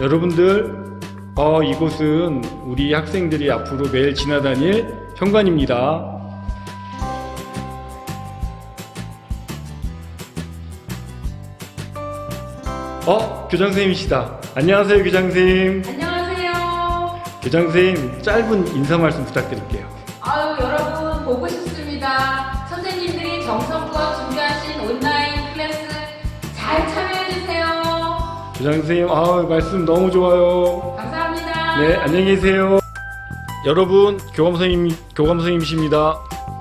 여러분들, 어, 이곳은 우리 학생들이 앞으로 매일 지나다닐 현관입니다. 어, 교장 선생님이시다. 안녕하세요, 교장 선생님. 안녕하세요. 교장 선생님, 짧은 인사 말씀 부탁드릴게요. 아유, 여러분 보고 싶습니다. 선생님들이 정성껏 준비하신 온라인 교장 선생님, 아, 말씀 너무 좋아요. 감사합니다. 네, 안녕히 계세요. 여러분, 교감 선생님, 교감 선생님이십니다.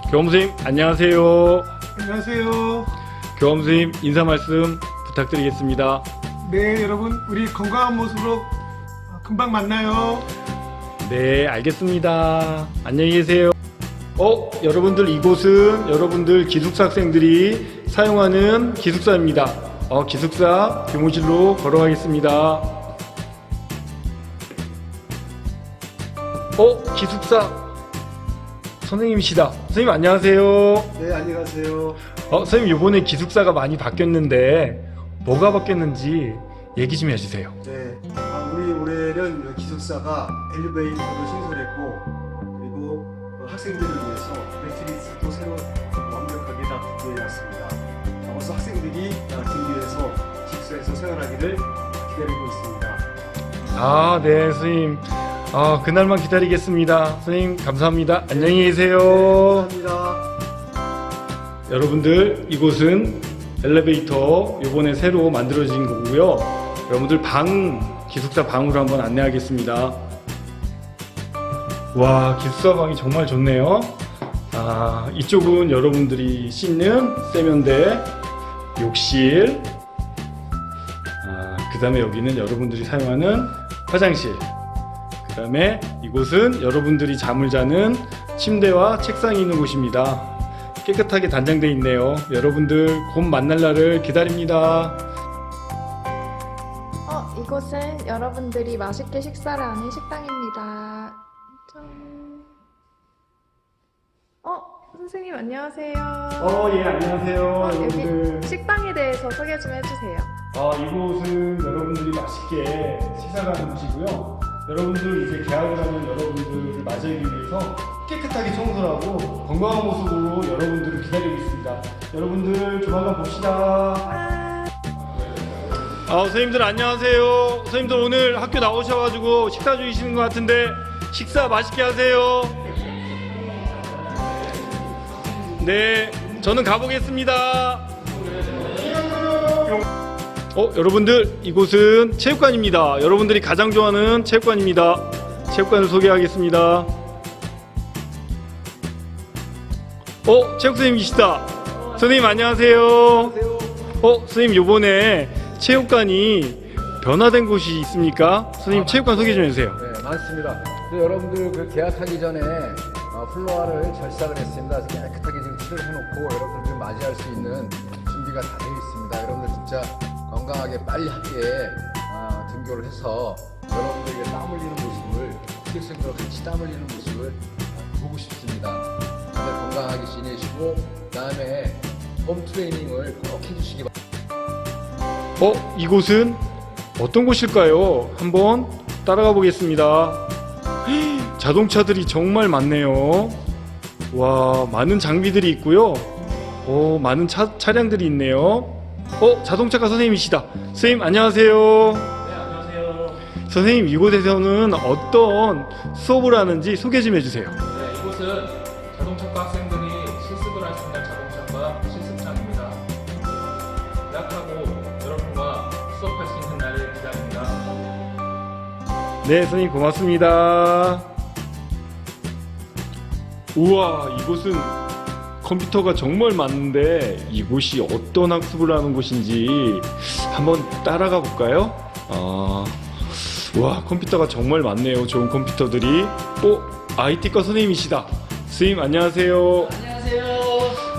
교감 선생님, 안녕하세요. 안녕하세요. 교감 선생님, 인사 말씀 부탁드리겠습니다. 네, 여러분, 우리 건강한 모습으로 어, 금방 만나요. 네, 알겠습니다. 안녕히 계세요. 어, 여러분들 이곳은 여러분들 기숙사 학생들이 사용하는 기숙사입니다. 어, 기숙사 교무실로 걸어가겠습니다. 어, 기숙사 선생님이시다. 선생님 안녕하세요. 네, 안녕하세요. 어, 선생님 이번에 기숙사가 많이 바뀌었는데 뭐가 바뀌었는지 얘기 좀 해주세요. 네, 아, 우리 올해는 기숙사가 엘리베이터도 신설했고 그리고 어, 학생들을 위해서 매트리스도 새로 완벽하게 다 구해놨습니다. 아, 벌써 학생들이 아, 생활하기를 기다리고 있습니다. 아, 네, 선생님. 아, 그날만 기다리겠습니다. 선생님, 감사합니다. 안녕히 계세요. 감사합니다. 여러분들, 이곳은 엘리베이터 요번에 새로 만들어진 거고요. 여러분들 방, 기숙사 방으로 한번 안내하겠습니다. 와, 기숙사 방이 정말 좋네요. 아, 이쪽은 여러분들이 씻는 세면대, 욕실, 다음에 여기는 여러분들이 사용하는 화장실. 그 다음에 이곳은 여러분들이 잠을 자는 침대와 책상이 있는 곳입니다. 깨끗하게 단장되어 있네요. 여러분들 곧 만날 날을 기다립니다. 어, 이곳은 여러분들이 맛있게 식사를 하는 식당입니다. 짠. 어, 선생님 안녕하세요. 어, 예, 안녕하세요. 어, 여러분들. 여기 식당에 대해서 소개 좀 해주세요. 아, 이곳은 여러분들이 맛있게 식사하는 곳이고요. 여러분들 이제 계약을 하는 여러분들을 맞이하기 위해서 깨끗하게 청소를 하고 건강한 모습으로 여러분들을 기다리고 있습니다. 여러분들 조만간 봅시다. 와. 아, 선생님들 안녕하세요. 선생님들 오늘 학교 나오셔가지고 식사 주시는 것 같은데 식사 맛있게 하세요. 네, 저는 가보겠습니다. 어, 여러분들 이곳은 체육관입니다. 여러분들이 가장 좋아하는 체육관입니다. 체육관을 소개하겠습니다. 어, 체육 선생님이시다. 선생님 안녕하세요. 어, 선생님 요번에 체육관이 변화된 곳이 있습니까? 선생님 체육관 소개 좀 해주세요. 네, 많습니다. 그래서 여러분들 그 계약하기 전에 어, 플로아를 절삭을 했습니다. 깨끗하게 지금 칠을 해놓고 여러분들 맞이할 수 있는 준비가 다 되어 있습니다. 여러분들 진짜 건강하게 빨리 학교에 어, 등교를 해서 여러분들에게 땀 흘리는 모습을 학생들과 같이 땀 흘리는 모습을 어, 보고 싶습니다. 다들 건강하게 지내시고 그다음에 홈 트레이닝을 꼭 해주시기 바랍니다. 어, 이곳은 어떤 곳일까요? 한번 따라가 보겠습니다. 헉, 자동차들이 정말 많네요. 와, 많은 장비들이 있고요. 오, 많은 차, 차량들이 있네요. 어, 자동차가 선생님이시다. 선생님, 안녕하세요. 네, 안녕하세요. 선생님, 이곳에서는 어떤 수업을 하는지 소개 좀 해주세요. 네, 이곳은 자동차과 학생들이 실습을 할 수 있는 자동차과 실습장입니다. 예약하고 여러분과 수업할 수 있는 날을 기다립니다. 네, 선생님 고맙습니다. 우와, 이곳은 컴퓨터가 정말 많은데 이곳이 어떤 학습을 하는 곳인지 한번 따라가 볼까요? 아, 와, 컴퓨터가 정말 많네요. 좋은 컴퓨터들이. 오, IT과 선생님이시다. 선생님 안녕하세요. 안녕하세요.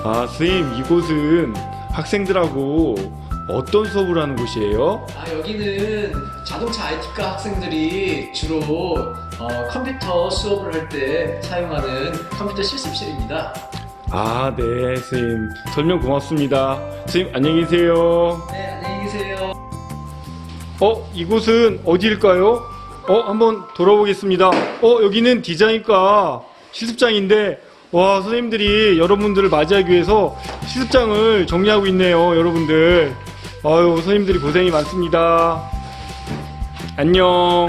아, 선생님 이곳은 학생들하고 어떤 수업을 하는 곳이에요? 아, 여기는 자동차 IT과 학생들이 주로 어, 컴퓨터 수업을 할 때 사용하는 컴퓨터 실습실입니다. 아, 네, 선생님. 설명 고맙습니다. 선생님, 안녕히 계세요. 네, 안녕히 계세요. 어, 이곳은 어디일까요? 어, 한번 돌아보겠습니다. 어, 여기는 디자인과 실습장인데, 와, 선생님들이 여러분들을 맞이하기 위해서 실습장을 정리하고 있네요, 여러분들. 아유 손님들이 고생이 많습니다. 안녕.